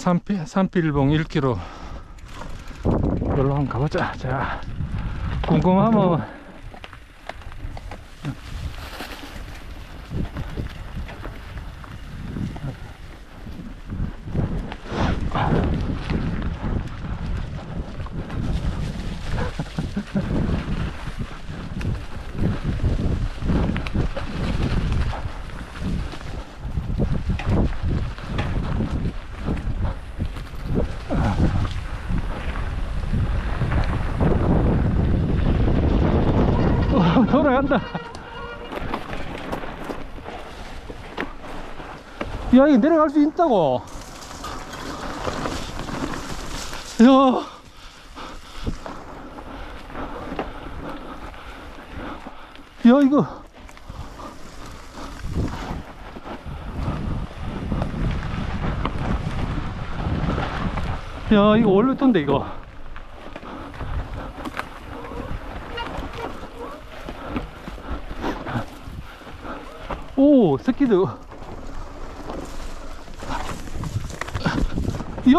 산피, 산필봉 1km 여기로 한번 가보자. 자 궁금하면 어, 돌아간다 야 이거 내려갈 수 있다고 야 야, 이거. 야, 이거 원래던데, 이거. 오, 새끼들. 야!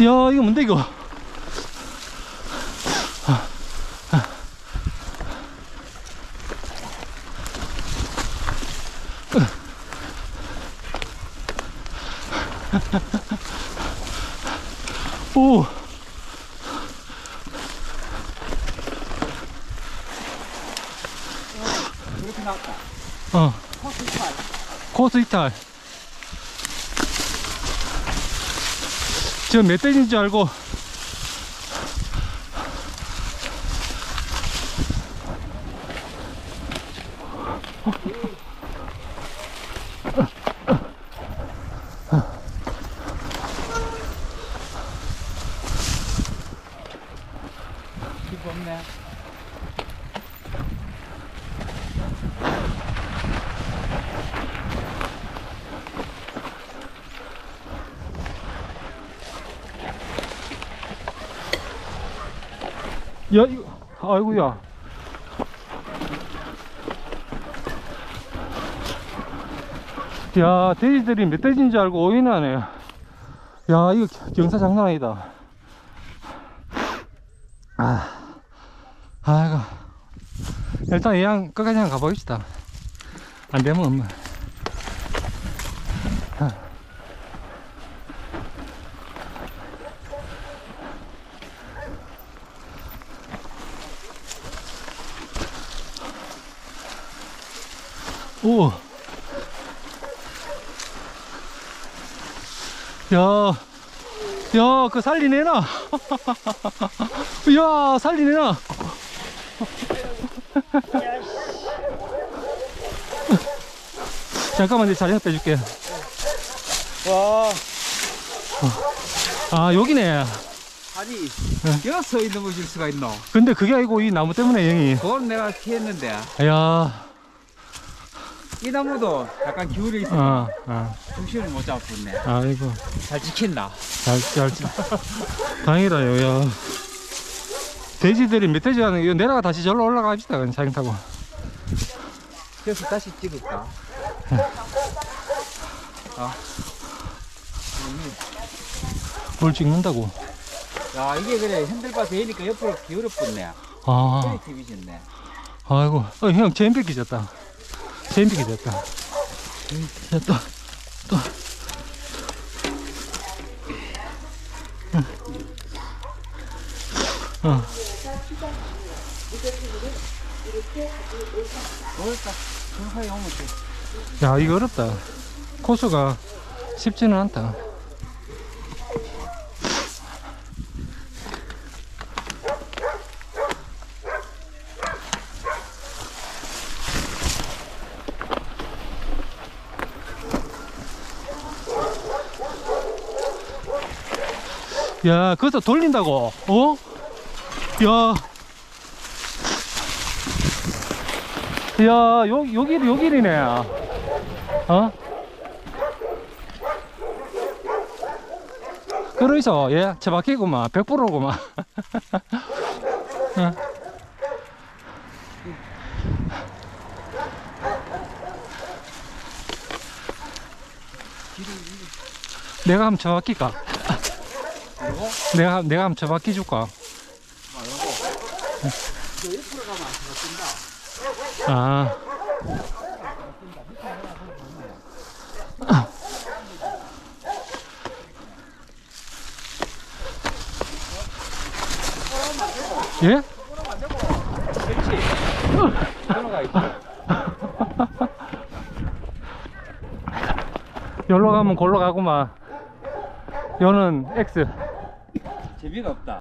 야, 이거 뭔데, 이거? 오! 그렇게 나왔다. 어, 코스 이탈. 코스 이탈. 저 멧돼지인 줄 알고. 야, 이거, 아이고야. 야, 돼지들이 멧돼지인 줄 알고 오인하네. 야, 이거 경사 장난 아니다. 아, 아이고. 일단 이양 끝까지 한번 가보겠다. 안 되면 엄마. 오. 야, 야, 그 살리내나? 야, 살리내나? 잠깐만, 내 자리 빼줄게. 와, 아, 여기네. 아니, 여기 서 있는 것일 수가 있노? 근데 그게 아니고 이 나무 때문에, 형이. 그건 내가 피했는데. 야, 이 나무도 약간 기울이 있어. 아, 아, 중심을 못 잡았네. 아이고. 잘 지킨다. 잘, 잘, 잘. 다행이다, 야. 돼지들이 멧돼지 하는 이거 내려가 다시 절로 올라갑시다, 그냥 자경 타고. 그래서 다시 찍을까? 아, 뭘 찍는다고. 야, 이게 그래. 핸들바 되니까 옆으로 기울여 붙네. 아, 그래, TV 짓네. 아이고. 어, 형, 체인 뺏기졌다. 체인 뺏기졌다. 야, 또. 어. 돼. 야, 이거 어렵다. 코스가 쉽지는 않다. 야 거기서 돌린다고 어? 야 야, 요, 요 길, 요 길이네. 어? 그러이소. 예, 제 바퀴구만. 100%구만. 어. 내가 한번 저 바퀴 까 내가, 내가 한번 줄까? 저안 들어간다. 아. 예? 여기로 가면 골로 가구만. 여는 X. 재미가 없다.